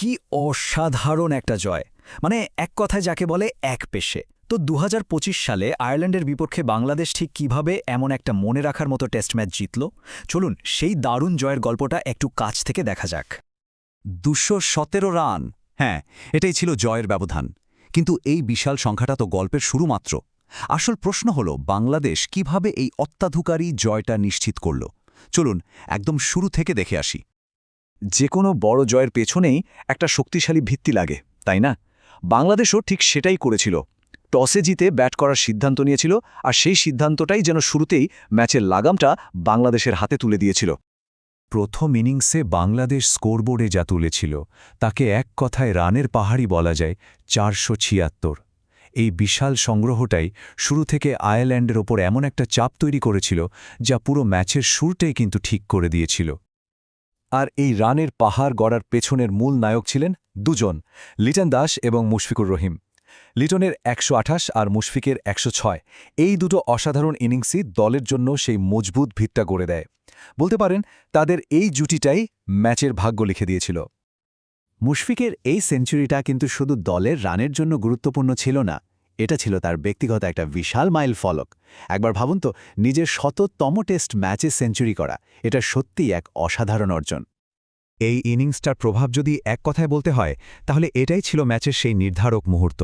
কি অসাধারণ একটা জয়। মানে এক কথায় যাকে বলে এক পেশে। তো দু হাজার পঁচিশ সালে আয়ারল্যান্ডের বিপক্ষে বাংলাদেশ ঠিক কীভাবে এমন একটা মনে রাখার মতো টেস্ট ম্যাচ জিতল? চলুন সেই দারুণ জয়ের গল্পটা একটু কাছ থেকে দেখা যাক। দুশো রান। হ্যাঁ এটাই ছিল জয়ের ব্যবধান। কিন্তু এই বিশাল সংখ্যাটা তো গল্পের শুরু মাত্র। আসল প্রশ্ন হল, বাংলাদেশ কীভাবে এই অত্যাধুকারী জয়টা নিশ্চিত করল? চলুন একদম শুরু থেকে দেখে আসি। যে কোনো বড় জয়ের পেছনেই একটা শক্তিশালী ভিত্তি লাগে, তাই না? বাংলাদেশও ঠিক সেটাই করেছিল। টসে জিতে ব্যাট করার সিদ্ধান্ত নিয়েছিল আর সেই সিদ্ধান্তটাই যেন শুরুতেই ম্যাচের লাগামটা বাংলাদেশের হাতে তুলে দিয়েছিল। প্রথম ইনিংসে বাংলাদেশ স্কোরবোর্ডে যা তুলেছিল, তাকে এক কথায় রানের পাহাড়ি বলা যায় চারশো ছিয়াত্তর। এই বিশাল সংগ্রহটাই শুরু থেকে আয়ারল্যান্ডের ওপর এমন একটা চাপ তৈরি করেছিল, যা পুরো ম্যাচের শুরুটাই কিন্তু ঠিক করে দিয়েছিল। আর এই রানের পাহাড় গড়ার পেছনের মূল নায়ক ছিলেন দুজন, লিটন দাস এবং মুশফিকুর রহিম। লিটনের একশো আঠাশ আর মুশফিকের একশো ছয়। এই দুটো অসাধারণ ইনিংসই দলের জন্য সেই মজবুত ভিতটা গড়ে দেয়। বলতে পারেন, তাদের এই জুটিটাই ম্যাচের ভাগ্য লিখে দিয়েছিল। মুশফিকের এই সেঞ্চুরিটা কিন্তু শুধু দলের রানের জন্য গুরুত্বপূর্ণ ছিল না এটা ছিল তার ব্যক্তিগত একটা বিশাল মাইল ফলক। একবার ভাবুন তো, নিজের শততম টেস্ট ম্যাচে সেঞ্চুরি করা, এটা সত্যিই এক অসাধারণ অর্জন। এই ইনিংসটার প্রভাব যদি এক কথায় বলতে হয়, তাহলে এটাই ছিল ম্যাচের সেই নির্ধারক মুহূর্ত।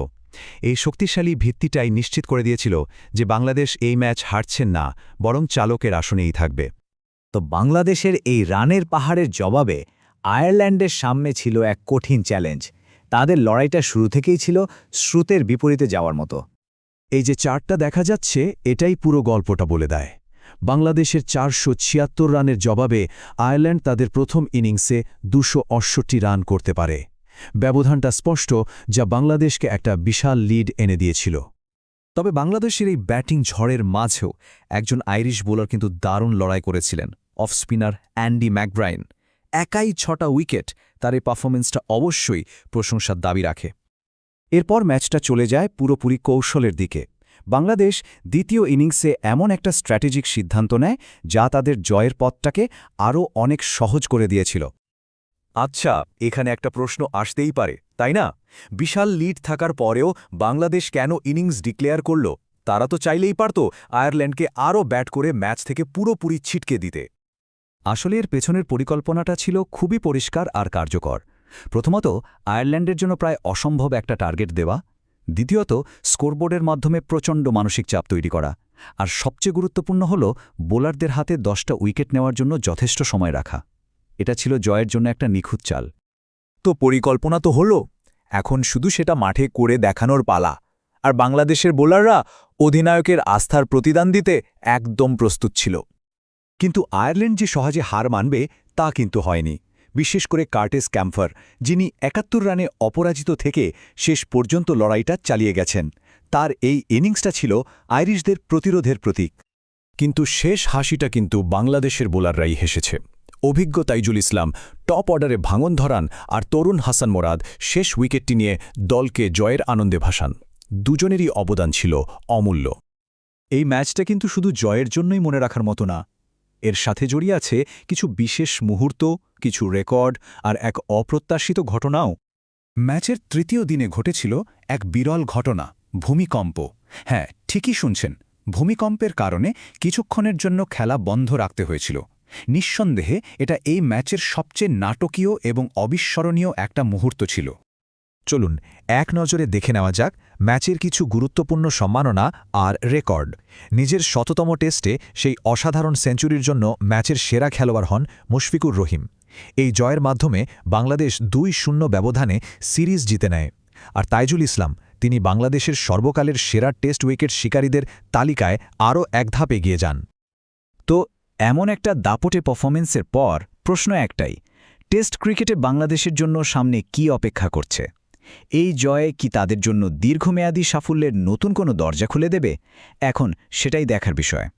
এই শক্তিশালী ভিত্তিটাই নিশ্চিত করে দিয়েছিল যে বাংলাদেশ এই ম্যাচ হারছেন না, বরং চালকের আসনেই থাকবে। তো বাংলাদেশের এই রানের পাহাড়ের জবাবে আয়ারল্যান্ডের সামনে ছিল এক কঠিন চ্যালেঞ্জ তাদের লড়াইটা শুরু থেকেই ছিল স্রোতের বিপরীতে যাওয়ার মতো। এই যে চারটা দেখা যাচ্ছে, এটাই পুরো গল্পটা বলে দেয়। বাংলাদেশের চারশো ছিয়াত্তর রানের জবাবে আয়ারল্যান্ড তাদের প্রথম ইনিংসে দুশো রান করতে পারে। ব্যবধানটা স্পষ্ট, যা বাংলাদেশকে একটা বিশাল লিড এনে দিয়েছিল। তবে বাংলাদেশের এই ব্যাটিং ঝড়ের মাঝেও একজন আইরিশ বোলার কিন্তু দারুণ লড়াই করেছিলেন, অফ স্পিনার অ্যান্ডি ম্যাকব্রাইন। একাই ছটা উইকেট তার এই পারফরমেন্সটা অবশ্যই প্রশংসার দাবি রাখে। এরপর ম্যাচটা চলে যায় পুরোপুরি কৌশলের দিকে। বাংলাদেশ দ্বিতীয় ইনিংসে এমন একটা স্ট্র্যাটেজিক সিদ্ধান্ত নেয় যা তাদের জয়ের পথটাকে আরও অনেক সহজ করে দিয়েছিল। আচ্ছা এখানে একটা প্রশ্ন আসতেই পারে, তাই না? বিশাল লিড থাকার পরেও বাংলাদেশ কেন ইনিংস ডিক্লেয়ার করল? তারা তো চাইলেই পারত আয়ারল্যান্ডকে আরও ব্যাট করে ম্যাচ থেকে পুরোপুরি ছিটকে দিতে। আসলে এর পেছনের পরিকল্পনাটা ছিল খুবই পরিষ্কার আর কার্যকর। প্রথমত, আয়ারল্যান্ডের জন্য প্রায় অসম্ভব একটা টার্গেট দেওয়া। দ্বিতীয়ত, স্কোরবোর্ডের মাধ্যমে প্রচণ্ড মানসিক চাপ তৈরি করা। আর সবচেয়ে গুরুত্বপূর্ণ হল, বোলারদের হাতে দশটা উইকেট নেওয়ার জন্য যথেষ্ট সময় রাখা। এটা ছিল জয়ের জন্য একটা নিখুঁত চাল। তো পরিকল্পনা তো হলো। এখন শুধু সেটা মাঠে করে দেখানোর পালা। আর বাংলাদেশের বোলাররা অধিনায়কের আস্থার প্রতিদান দিতে একদম প্রস্তুত ছিল। কিন্তু আয়ারল্যান্ড যে সহজে হার মানবে, তা কিন্তু হয়নি। বিশেষ করে কার্টেস ক্যাম্ফার, যিনি একাত্তর রানে অপরাজিত থেকে শেষ পর্যন্ত লড়াইটা চালিয়ে গেছেন। তার এই ইনিংসটা ছিল আইরিশদের প্রতিরোধের প্রতীক। কিন্তু শেষ হাসিটা কিন্তু বাংলাদেশের বোলাররাই হেসেছে। অভিজ্ঞ তাইজুল ইসলাম টপ অর্ডারে ভাঙন ধরান আর তরুণ হাসান মোরাদ শেষ উইকেটটি নিয়ে দলকে জয়ের আনন্দে ভাসান। দুজনেরই অবদান ছিল অমূল্য। এই ম্যাচটা কিন্তু শুধু জয়ের জন্যই মনে রাখার মতো না এর সাথে জড়িয়ে আছে কিছু বিশেষ মুহূর্ত, কিছু রেকর্ড আর এক অপ্রত্যাশিত ঘটনাও। ম্যাচের তৃতীয় দিনে ঘটেছিল এক বিরল ঘটনা, ভূমিকম্প। হ্যাঁ ঠিকই শুনছেন, ভূমিকম্পের কারণে কিছুক্ষণের জন্য খেলা বন্ধ রাখতে হয়েছিল। নিঃসন্দেহে এটা এই ম্যাচের সবচেয়ে নাটকীয় এবং অবিস্মরণীয় একটা মুহূর্ত ছিল। চলুন এক নজরে দেখে নেওয়া যাক ম্যাচের কিছু গুরুত্বপূর্ণ সম্মাননা আর রেকর্ড। নিজের শততম টেস্টে সেই অসাধারণ সেঞ্চুরির জন্য ম্যাচের সেরা খেলোয়াড় হন মুশফিকুর রহিম। এই জয়ের মাধ্যমে বাংলাদেশ দুই শূন্য ব্যবধানে সিরিজ জিতে নেয়। আর তাইজুল ইসলাম, তিনি বাংলাদেশের সর্বকালের সেরা টেস্ট উইকেট শিকারীদের তালিকায় আরও এক ধাপ এগিয়ে যান। তো এমন একটা দাপটে পারফরমেন্সের পর প্রশ্ন একটাই, টেস্ট ক্রিকেটে বাংলাদেশের জন্য সামনে কি অপেক্ষা করছে? এই জয়ে কি তাদের জন্য দীর্ঘমেয়াদী সাফল্যের নতুন কোনো দরজা খুলে দেবে? এখন সেটাই দেখার বিষয়।